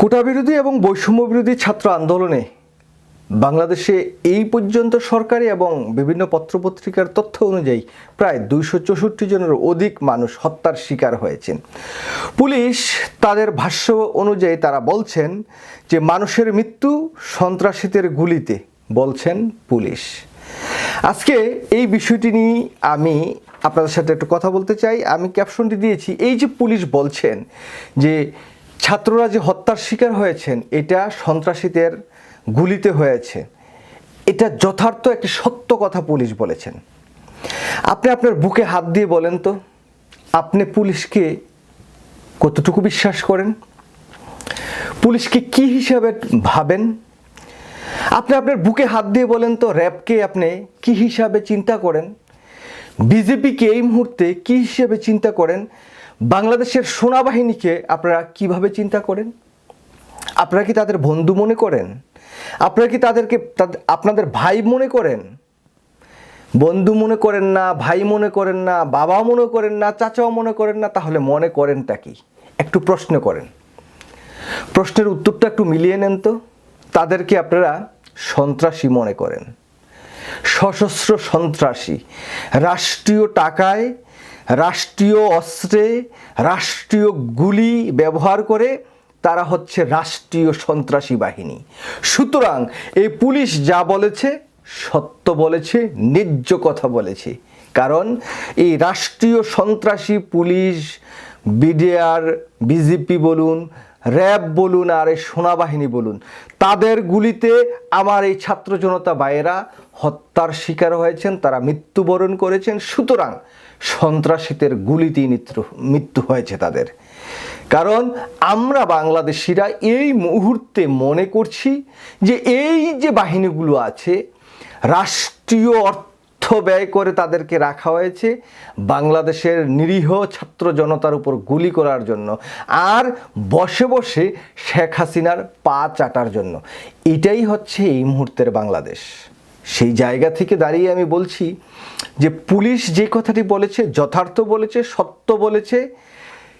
কোটা বিরোধী এবং বৈষম্য বিরোধী ছাত্র আন্দোলনে বাংলাদেশে এই পর্যন্ত সরকারি এবং বিভিন্ন পত্রপত্রিকার তথ্য অনুযায়ী প্রায় দুইশো চৌষট্টি জনের অধিক মানুষ হত্যার শিকার হয়েছেন। পুলিশ তাদের ভাষ্য অনুযায়ী তারা বলছেন যে মানুষের মৃত্যু সন্ত্রাসীদের গুলিতে বলছেন পুলিশ। আজকে এই বিষয়টি নিয়ে আমি আপনাদের সাথে একটু কথা বলতে চাই। আমি ক্যাপশনটি দিয়েছি, এই যে পুলিশ বলছেন যে ছাত্ররা যে হত্যার শিকার হয়েছেন, এটা সন্ত্রাসীদের গুলিতে হয়েছে। এটা যথার্থ একটি সত্য কথা পুলিশ বলেছেন। আপনি আপনার বুকে হাত দিয়ে বলেন তো, আপনি পুলিশকে কতটুকু বিশ্বাস করেন? পুলিশকে কি হিসাবে ভাবেন? আপনি আপনার বুকে হাত দিয়ে বলেন তো, র্যাবকে আপনি কি হিসাবে চিন্তা করেন? বিজেপিকে এই মুহূর্তে কি হিসাবে চিন্তা করেন? বাংলাদেশের সেনাবাহিনীকে আপনারা কীভাবে চিন্তা করেন? আপনারা কি তাদের বন্ধু মনে করেন? আপনারা কি তাদেরকে তাদ- আপনাদের ভাই মনে করেন? বন্ধু মনে করেন না, ভাই মনে করেন না বাবা মনে করেন না, চাচাও মনে করেন না, তাহলে মনে করেনটা কি? একটু প্রশ্ন করেন। প্রশ্নের উত্তরটা একটু মিলিয়ে নেন তো। তাদেরকে আপনারা সন্ত্রাসী মনে করেন। সশস্ত্র সন্ত্রাসী। রাষ্ট্রীয় টাকায় রাষ্ট্রীয় অস্ত্রে রাষ্ট্রীয় গুলি ব্যবহার করে তারা হচ্ছে রাষ্ট্রীয় সন্ত্রাসী বাহিনী। সুতরাং এই পুলিশ যা বলেছে, সত্য বলেছে, ন্যায্য কথা বলেছে। কারণ এই রাষ্ট্রীয় সন্ত্রাসী পুলিশ, বিডিআর, বিজেপি বলুন, র্যাব বলুন আর এই সেনাবাহিনী বলুন, তাদের গুলিতে আমার এই ছাত্র জনতা ভাইয়েরা হত্যার শিকার হয়েছেন, তারা মৃত্যুবরণ করেছেন। সুতরাং সন্ত্রাসীদের গুলিতেই মৃত্যু মৃত্যু হয়েছে তাদের। কারণ আমরা বাংলাদেশিরা এই মুহূর্তে মনে করছি যে এই যে বাহিনীগুলো আছে, রাষ্ট্রীয় অর্থ ব্যয় করে তাদেরকে রাখা হয়েছে বাংলাদেশের নিরীহ ছাত্র জনতার উপর গুলি করার জন্য আর বসে বসে শেখ হাসিনার পা চাটার জন্য। এটাই হচ্ছে এই মুহূর্তের বাংলাদেশ। সেই জায়গা থেকে দাঁড়িয়ে আমি বলছি যে পুলিশ যে কথাটি বলেছে, যথার্থ বলেছে, সত্য বলেছে,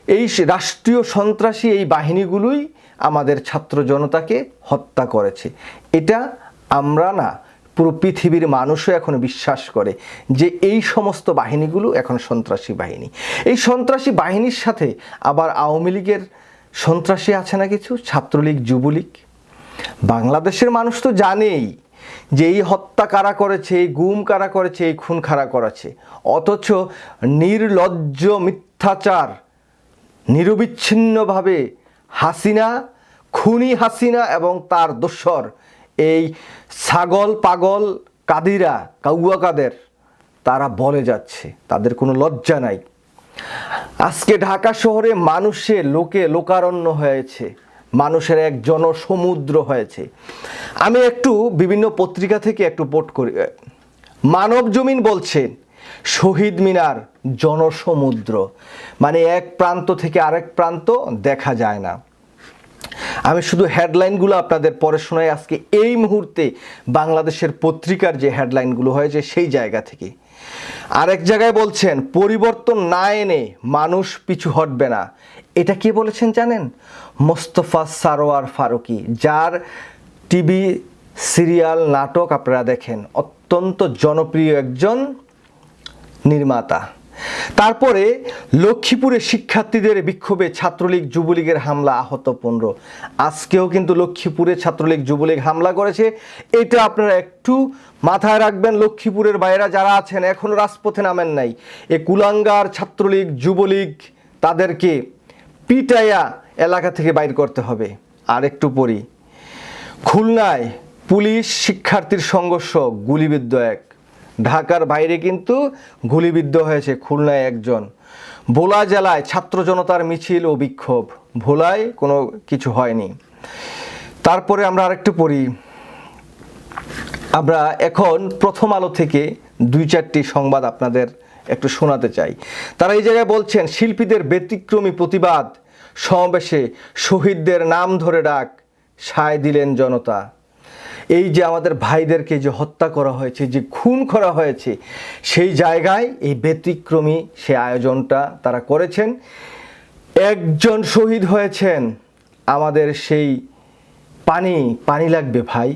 এই রাষ্ট্রীয় সন্ত্রাসী এই বাহিনীগুলোই আমাদের ছাত্র জনতাকে হত্যা করেছে। এটা আমরা না, পুরো পৃথিবীর মানুষও এখন বিশ্বাস করে যে এই সমস্ত বাহিনীগুলো এখন সন্ত্রাসী বাহিনী। এই সন্ত্রাসী বাহিনীর সাথে আবার আওয়ামী লীগের সন্ত্রাসী আছে না কিছু? ছাত্রলীগ, যুবলীগ? বাংলাদেশের মানুষ তো জানেই যে এই হত্যা কারা করেছে, এই গুম কারা করেছে, এই খুন খারা করেছে। অথচ নির্লজ্জ মিথ্যাচার, নিরবিচ্ছিন্নভাবে হাসিনা, খুনি হাসিনা এবং তার দোসর, এই ছাগল পাগল কাদিরা, কাউয়া কাদের, তারা বলে যাচ্ছে, তাদের কোনো লজ্জা নাই। আজকে ঢাকা শহরে মানুষে লোকে লোকারণ্য হয়েছে। মানুষের এক জনসমুদ্র হয়েছে। আমি একটু বিভিন্ন পত্রিকা থেকে একটু পোট করি। মানব জমিন বলছেন শহীদ মিনার জনসমুদ্র। মানে এক প্রান্ত থেকে আরেক প্রান্ত দেখা যায় না। আমি শুধু হেডলাইনগুলো আপনাদের পরে শোনাই। আজকে এই মুহূর্তে বাংলাদেশের পত্রিকার যে হেডলাইনগুলো হয়েছে, সেই জায়গা থেকে। আরেক জায়গায় বলছেন, পরিবর্তন না এনে মানুষ পিছু হটবে না। এটা কে বলেছেন জানেন? মোস্তফা সারোয়ার ফারুকি, যার টিভি সিরিয়াল নাটক আপনারা দেখেন, অত্যন্ত জনপ্রিয় একজন নির্মাতা। তারপরে লক্ষ্মীপুরে শিক্ষার্থীদের বিক্ষোভে ছাত্রলীগ যুবলীগের হামলা, আহত পনেরো। আজকেও কিন্তু লক্ষ্মীপুরে ছাত্রলীগ যুবলীগ হামলা করেছে। এটা আপনারা একটু মাথায় রাখবেন, লক্ষ্মীপুরের বাইরা যারা আছেন এখনও রাজপথে নামেন নাই। এ কুলাঙ্গার ছাত্রলীগ, যুবলীগ, তাদেরকে পিটাইয়া এলাকা থেকে বাইর করতে হবে। আর একটু পরি খুলনায় পুলিশ শিক্ষার্থীর সংঘর্ষ, গুলিবিদ্ধ এক। ঢাকার বাইরে কিন্তু গুলিবিদ্ধ হয়েছে খুলনায় একজন। ভোলা জেলায় ছাত্র জনতার মিছিল ও বিক্ষোভ। ভোলায় কোনো কিছু হয়নি। তারপরে আমরা আরেকটু পড়ি। আমরা এখন প্রথম আলো থেকে দুই চারটি সংবাদ আপনাদের একটু শোনাতে চাই। তারা এই জায়গায় বলছেন, শিল্পীদের ব্যতিক্রমী প্রতিবাদ সমাবেশে শহীদদের নাম ধরে ডাক, সায় দিলেন জনতা। এই যে আমাদের ভাইদেরকে যে হত্যা করা হয়েছে, যে খুন করা হয়েছে, সেই জায়গায় এই ব্যতিক্রমী সে আয়োজনটা তারা করেছেন। একজন শহীদ হয়েছেন আমাদের সেই পানি পানি লাগবে ভাই।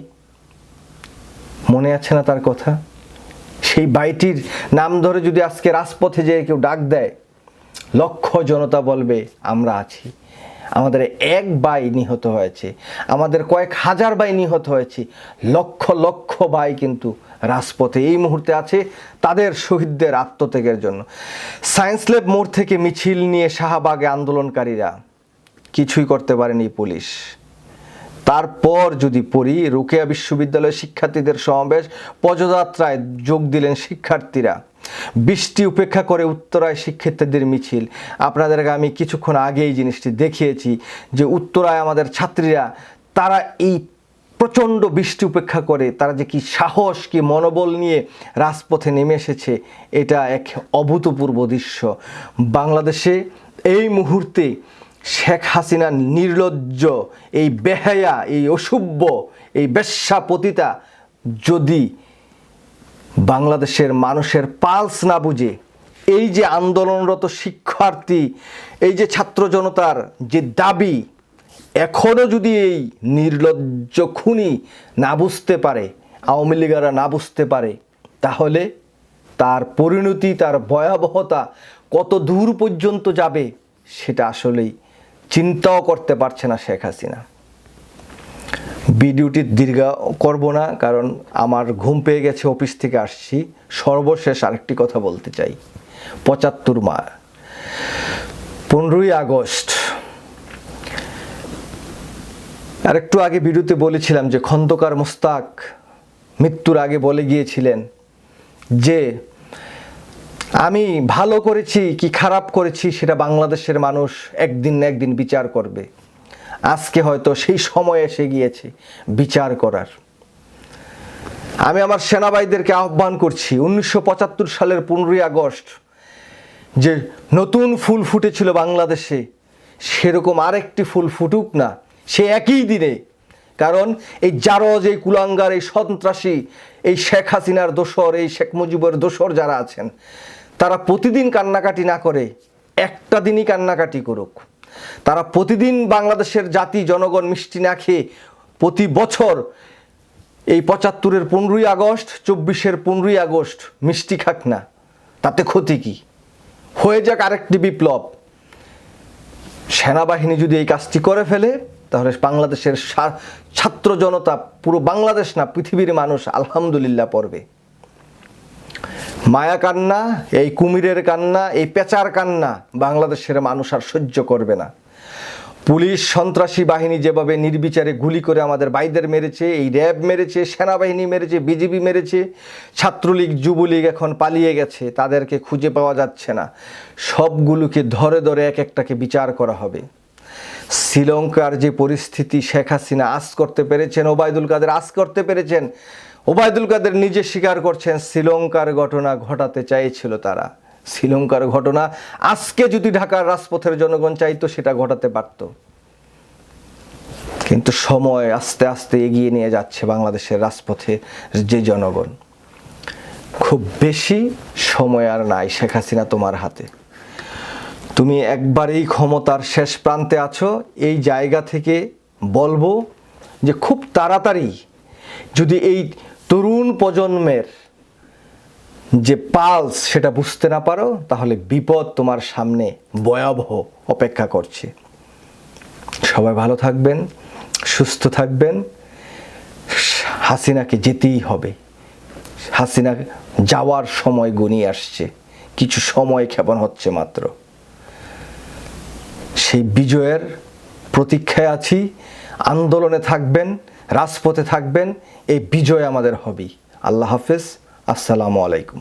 মনে আছে না তার কথা? সেই বাইটির নাম ধরে যদি আজকে রাজপথে যেয়ে কেউ ডাক দেয় লক্ষ জনতা বলবে, আমরা আছি। আমাদের এক বাই নিহত হয়েছে। আমাদের কয়েক হাজার বাই নিহত হয়েছে। লক্ষ লক্ষ বাই কিন্তু রাজপথে এই মুহূর্তে আছে তাদের শহীদদের আত্মত্যাগের জন্য। সায়েন্স ল্যাব মোড় থেকে মিছিল নিয়ে শাহবাগে আন্দোলনকারীরা কিছুই করতে পারেনি পুলিশ। তারপর যদি পড়ি, রুকেয়া বিশ্ববিদ্যালয়ের শিক্ষার্থীদের সমাবেশ, পদযাত্রায় যোগ দিলেন শিক্ষার্থীরা। বৃষ্টি উপেক্ষা করে উত্তরায় শিক্ষার্থীদের মিছিল। আপনাদেরকে আমি কিছুক্ষণ আগে এই জিনিসটি দেখিয়েছি যে উত্তরায় আমাদের ছাত্রীরা, তারা এই প্রচণ্ড বৃষ্টি উপেক্ষা করে, তারা যে কি সাহস, কি মনোবল নিয়ে রাজপথে নেমে এসেছে, এটা এক অভূতপূর্ব দৃশ্য। বাংলাদেশে এই মুহূর্তে শেখ হাসিনা নির্লজ্জ, এই বেহায়া, এই অসভ্য, এই বেশ্যাপতিতা যদি বাংলাদেশের মানুষের পালস না বুঝে এই যে আন্দোলনরত শিক্ষার্থী, এই যে ছাত্র জনতার যে দাবি এখনও যদি এই নির্লজ্জ খুনি না বুঝতে পারে, আওয়ামী লীগারা না বুঝতে পারে, তাহলে তার পরিণতি, তার ভয়াবহতা কত দূর পর্যন্ত যাবে, সেটা আসলেই চিন্তাও করতে পারছে না শেখ হাসিনা। ভিডিওটি দীর্ঘ করব না, কারণ আমার ঘুম পেয়ে গেছে অফিস থেকে আসছি। সর্বশেষ আরেকটি কথা বলতে চাই। পঁচাত্তর মা, পনেরোই আগস্ট। আর একটু আগে ভিডিওতে বলেছিলাম যে খন্দকার মোস্তাক মৃত্যুর আগে বলে গিয়েছিলেন যে, আমি ভালো করেছি কি খারাপ করেছি সেটা বাংলাদেশের মানুষ একদিন না একদিন বিচার করবে। আজকে হয়তো সেই সময় এসে গিয়েছে বিচার করার। আমি আমার সেনাবাহিনীদেরকে আহ্বান করছি, উনিশশো পঁচাত্তর সালের পনেরোই আগস্ট যে নতুন ফুল ফুটেছিল বাংলাদেশে, সেরকম আরেকটি ফুল ফুটুক না, সে একই দিনে। কারণ এই জারজ, এই কুলাঙ্গার, এই সন্ত্রাসী, এই শেখ হাসিনার দোসর এই শেখ মুজিবের দোসর যারা আছেন, তারা প্রতিদিন কান্নাকাটি না করে, একটা দিনই কান্নাকাটি করুক। তারা প্রতিদিন বাংলাদেশের জাতি, জনগণ মিষ্টি না খেয়ে প্রতি বছর এই পঁচাত্তরের পনেরোই আগস্ট, চব্বিশের পনেরোই আগস্ট মিষ্টি খাক না। তাতে ক্ষতি কি? হয়ে যাক আরেকটি বিপ্লব। সেনাবাহিনী যদি এই কাজটি করে ফেলে, তাহলে বাংলাদেশের ছাত্র জনতা, পুরো বাংলাদেশ না, পৃথিবীর মানুষ আলহামদুলিল্লাহ পড়বে। মায়া কান্না, এই কুমিরের কান্না, এই পেঁচার কান্না বাংলাদেশের মানুষ আর সহ্য করবে না। পুলিশ, সন্ত্রাসী বাহিনী যেভাবে নির্বিচারে গুলি করে আমাদের বাইদের মেরেছে, এই র্যাব মেরেছে, সেনাবাহিনী মেরেছে, বিজিবি মেরেছে, ছাত্রলীগ, যুবলীগ এখন পালিয়ে গেছে, তাদেরকে খুঁজে পাওয়া যাচ্ছে না। সবগুলোকে ধরে ধরে এক একটাকে বিচার করা হবে। শ্রীলঙ্কার যে পরিস্থিতি শেখ হাসিনা আজ করতে পেরেছেন, ওবায়দুল কাদের আজ করতে পেরেছেন ওবায়দুল কাদের নিজে স্বীকার করছেন, শ্রীলঙ্কার ঘটনা ঘটাতে চাইছিল তারা। শ্রীলঙ্কার ঘটনা আজকে যদি ঢাকার রাজপথের জনগণ চাইতো, সেটা ঘটাতে পারত। কিন্তু সময় আস্তে আস্তে এগিয়ে নিয়ে যাচ্ছে বাংলাদেশের রাজপথে যে জনগণ। খুব বেশি সময় আর নাই শেখ হাসিনা তোমার হাতে। তুমি একবারেই ক্ষমতার শেষ প্রান্তে আছো, এই জায়গা থেকে বলব যে খুব তাড়াতাড়ি যদি এই তরুণ প্রজন্মের যে পালস সেটা বুঝতে না পারো, তাহলে বিপদ তোমার সামনে ভয়াবহ অপেক্ষা করছে। সবাই ভালো থাকবেন, সুস্থ থাকবেন। হাসিনাকে যেতেই হবে। হাসিনা যাওয়ার সময় গনিয়ে আসছে, কিছু সময় ক্ষেপণ হচ্ছে মাত্র। সেই বিজয়ের প্রতীক্ষায় আছি, আন্দোলনে থাকবেন। রাজপথে থাকবেন এই বিজয় আমাদের হবেই। আল্লাহ হাফেজ আসসালামু আলাইকুম।